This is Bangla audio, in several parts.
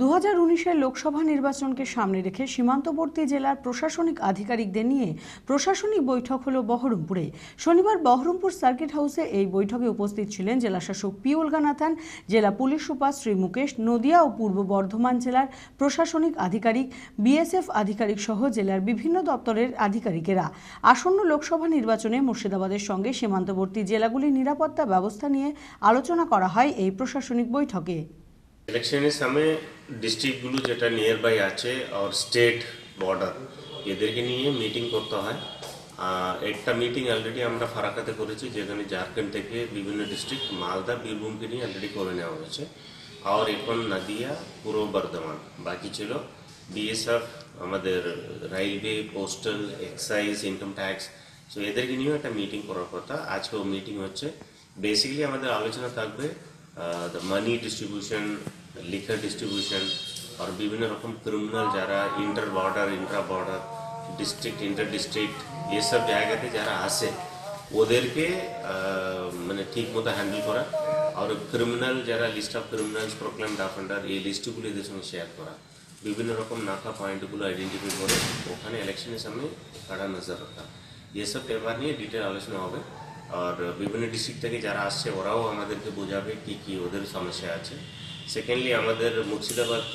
দু হাজার উনিশের লোকসভা নির্বাচনকে সামনে রেখে সীমান্তবর্তী জেলার প্রশাসনিক আধিকারিকদের নিয়ে প্রশাসনিক বৈঠক হলো বহরমপুরে। শনিবার বহরমপুর সার্কিট হাউসে এই বৈঠকে উপস্থিত ছিলেন জেলাশাসক পিউল গানাথান, জেলা পুলিশ সুপার শ্রী মুকেশ, নদিয়া ও পূর্ব বর্ধমান জেলার প্রশাসনিক আধিকারিক, বিএসএফ আধিকারিক সহ জেলার বিভিন্ন দপ্তরের আধিকারিকেরা। আসন্ন লোকসভা নির্বাচনে মুর্শিদাবাদের সঙ্গে সীমান্তবর্তী জেলাগুলির নিরাপত্তা ব্যবস্থা নিয়ে আলোচনা করা হয় এই প্রশাসনিক বৈঠকে। ইলেকশনের সময় ডিস্ট্রিক্টগুলো যেটা নিয়ার বাই আছে আর স্টেট বর্ডার এদেরকে নিয়ে মিটিং করতে হয় একটা মিটিং অলরেডি আমরা ফারাকাতে করেছি যেখানে ঝাড়খণ্ড থেকে বিভিন্ন ডিস্ট্রিক্ট মালদা বীরভূমকে নিয়ে অলরেডি করে নেওয়া হয়েছে আর এখন নদিয়া পূর্ব বর্ধমান বাকি ছিল বিএসএফ আমাদের railway postal excise income tax so এদেরকে নিয়েও একটা মিটিং করার কথা আজকেও মিটিং হচ্ছে বেসিক্যালি আমাদের আলোচনা থাকবে the money distribution liquor distribution আর বিভিন্ন রকম ক্রিমিনাল যারা inter border intra border district inter district এসব জায়গাতে যারা আসে ওদেরকে আহ, মানে ঠিক মতো হ্যান্ডেল করা আর ক্রিমিনাল যারা list of criminals proclaimed offender এই লিস্টগুলো এদের সঙ্গে শেয়ার করা বিভিন্ন রকম নাকা পয়েন্টগুলো আইডেন্টিফাই করে ওখানে ইলেকশনের সামনে কাড়া নজর রাখা এসব পেপার নিয়ে ডিটেল আলোচনা হবে আর বিভিন্ন ডিস্ট্রিক্ট থেকে যারা আসছে, ওরাও আমাদেরকে বোঝাবে কি কি ওদের সমস্যা আছে। সেকেন্ডলি আমাদের মুর্শিদাবাদ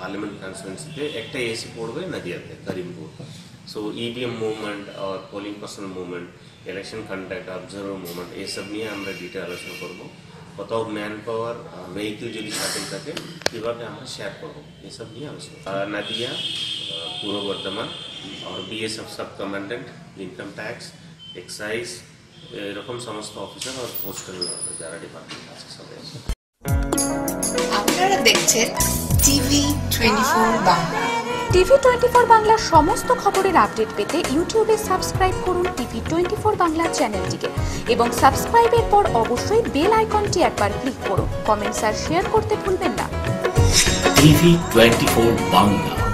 পার্লামেন্ট কনস্টিটুয়েন্সিতে একটা এসি পড়বে নদিয়াতে, করিমপুর। সো ইভিএম মুভমেন্ট আর polling personal movement election conduct observer movement এসব নিয়ে আমরা ডিটেল আলোচনা করব। কোথাও ম্যান পাওয়ার ভেহিকল যদি সাথে থাকে, কীভাবে আমরা শেয়ার করব এসব নিয়ে আলোচনা। নদিয়া পূর্ব বর্ধমান, আর BSF sub commandant income tax excise এরকম সমস্ত অফিসার আর পোস্টাল যারা ডিপার্টমেন্ট আছে সবাই। আছে আপনারা দেখছেন TV twenty four Bangla. TV twenty four বাংলার সমস্ত খবরের আপডেট পেতে ইউটিউবে সাবস্ক্রাইব করুন টিভি টোয়েন্টি ফোর বাংলা চ্যানেলটিকে এবং সাবস্ক্রাইবের পর অবশ্যই বেল আইকনটি একবার ক্লিক করুন। কমেন্টস আর শেয়ার করতে ভুলবেন না। TV twenty four Bangla.